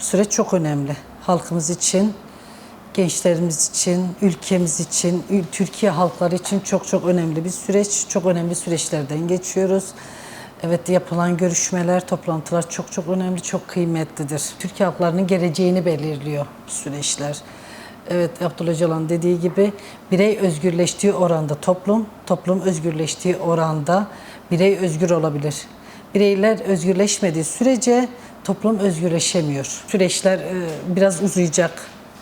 Süreç çok önemli. Halkımız için, gençlerimiz için, ülkemiz için, Türkiye halkları için çok çok önemli bir süreç. Çok önemli süreçlerden geçiyoruz. Evet yapılan görüşmeler, toplantılar çok çok önemli, çok kıymetlidir. Türkiye halklarının geleceğini belirliyor süreçler. Evet Abdullah Öcalan dediği gibi birey özgürleştiği oranda toplum, toplum özgürleştiği oranda birey özgür olabilir. Bireyler özgürleşmediği sürece toplum özgürleşemiyor. Süreçler e, biraz uzayacak.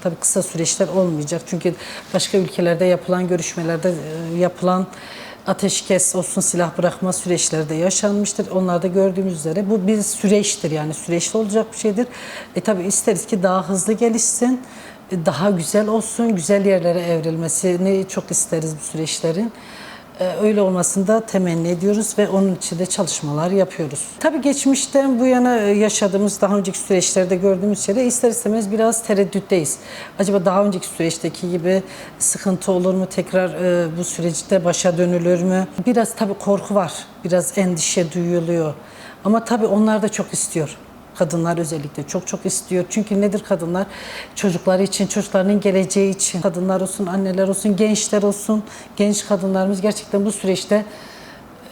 Tabii kısa süreçler olmayacak. Çünkü başka ülkelerde yapılan görüşmelerde e, yapılan ateşkes olsun silah bırakma süreçleri de yaşanmıştır. Onlarda gördüğümüz üzere bu bir süreçtir yani süreçli olacak bir şeydir. E tabii isteriz ki daha hızlı gelişsin, e, daha güzel olsun, güzel yerlere evrilmesini çok isteriz bu süreçlerin. Ee, Öyle olmasını da temenni ediyoruz ve onun için de çalışmalar yapıyoruz. Tabii geçmişten bu yana e, yaşadığımız, daha önceki süreçlerde gördüğümüz şeyde ister istemez biraz tereddütteyiz. Acaba daha önceki süreçteki gibi sıkıntı olur mu? Tekrar e, bu süreçte başa dönülür mü? Biraz tabii korku var, biraz endişe duyuluyor. Ama tabii onlar da çok istiyor. Kadınlar özellikle çok çok istiyor. Çünkü nedir kadınlar? Çocukları için, çocuklarının geleceği için. Kadınlar olsun, anneler olsun, gençler olsun. Genç kadınlarımız gerçekten bu süreçte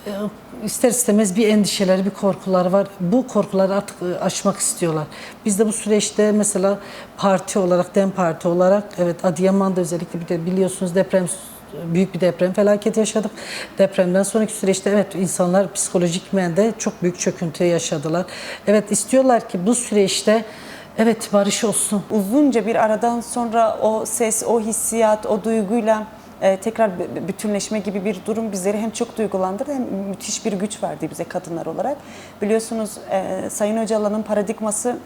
e, ister istemez bir endişeleri, bir korkuları var. Bu korkuları artık e, aşmak istiyorlar. Biz de bu süreçte mesela parti olarak, DEM Parti olarak, evet Adıyaman'da özellikle bir de biliyorsunuz deprem büyük bir deprem felaketi yaşadık. Depremden sonraki süreçte evet insanlar psikolojik de çok büyük çöküntü yaşadılar. Evet istiyorlar ki bu süreçte evet barış olsun. uzunca bir aradan sonra o ses, o hissiyat, o duyguyla e, tekrar bütünleşme gibi bir durum bizleri hem çok duygulandırdı hem müthiş bir güç verdi bize kadınlar olarak. Biliyorsunuz e, Sayın Öcalan'ın paradigması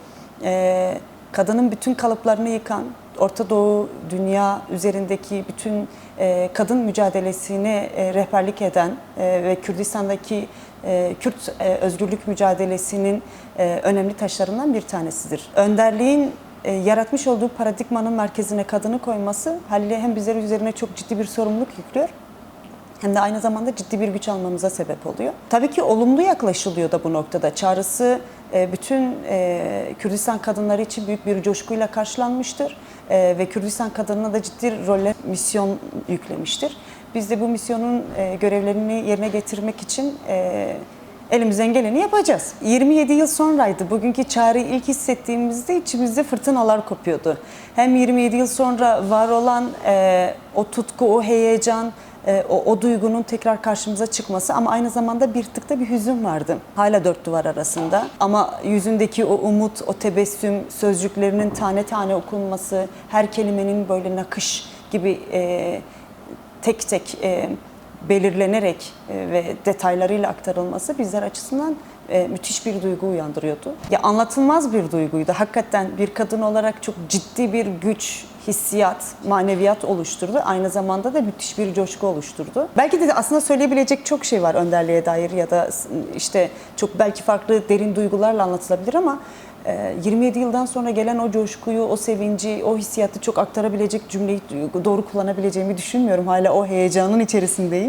e, kadının bütün kalıplarını yıkan, Orta Doğu, dünya üzerindeki bütün e, kadın mücadelesine e, rehberlik eden e, ve Kürdistan'daki e, Kürt e, özgürlük mücadelesinin e, önemli taşlarından bir tanesidir. Önderliğin e, yaratmış olduğu paradigmanın merkezine kadını koyması haliyle hem bizler üzerine çok ciddi bir sorumluluk yüklüyor hem de aynı zamanda ciddi bir güç almamıza sebep oluyor. Tabii ki olumlu yaklaşılıyor da bu noktada. Çağrısı bütün e, Kürdistan kadınları için büyük bir coşkuyla karşılanmıştır E, ve Kürdistan kadınına da ciddi roller, misyon yüklemiştir. Biz de bu misyonun e, görevlerini yerine getirmek için e, elimizden geleni yapacağız. 27 yıl sonraydı. Bugünkü çağrıyı ilk hissettiğimizde içimizde fırtınalar kopuyordu. Hem 27 yıl sonra var olan e, o tutku, o heyecan, e, o, o duygunun tekrar karşımıza çıkması ama aynı zamanda bir tık da bir hüzün vardı. Hala dört duvar arasında ama yüzündeki o umut, o tebessüm, sözcüklerinin tane tane okunması, her kelimenin böyle nakış gibi e, tek tek e, belirlenerek e, ve detaylarıyla aktarılması bizler açısından e, müthiş bir duygu uyandırıyordu. Ya anlatılmaz bir duyguydu. Hakikaten bir kadın olarak çok ciddi bir güç, hissiyat, maneviyat oluşturdu. Aynı zamanda da müthiş bir coşku oluşturdu. Belki de aslında söyleyebilecek çok şey var önderliğe dair ya da işte çok belki farklı derin duygularla anlatılabilir ama e, 27 yıldan sonra gelen o coşkuyu, o sevinci, o hissiyatı çok aktarabilecek cümleyi doğru kullanabileceğimi düşünmüyorum. Hala o heyecanın içerisindeyim.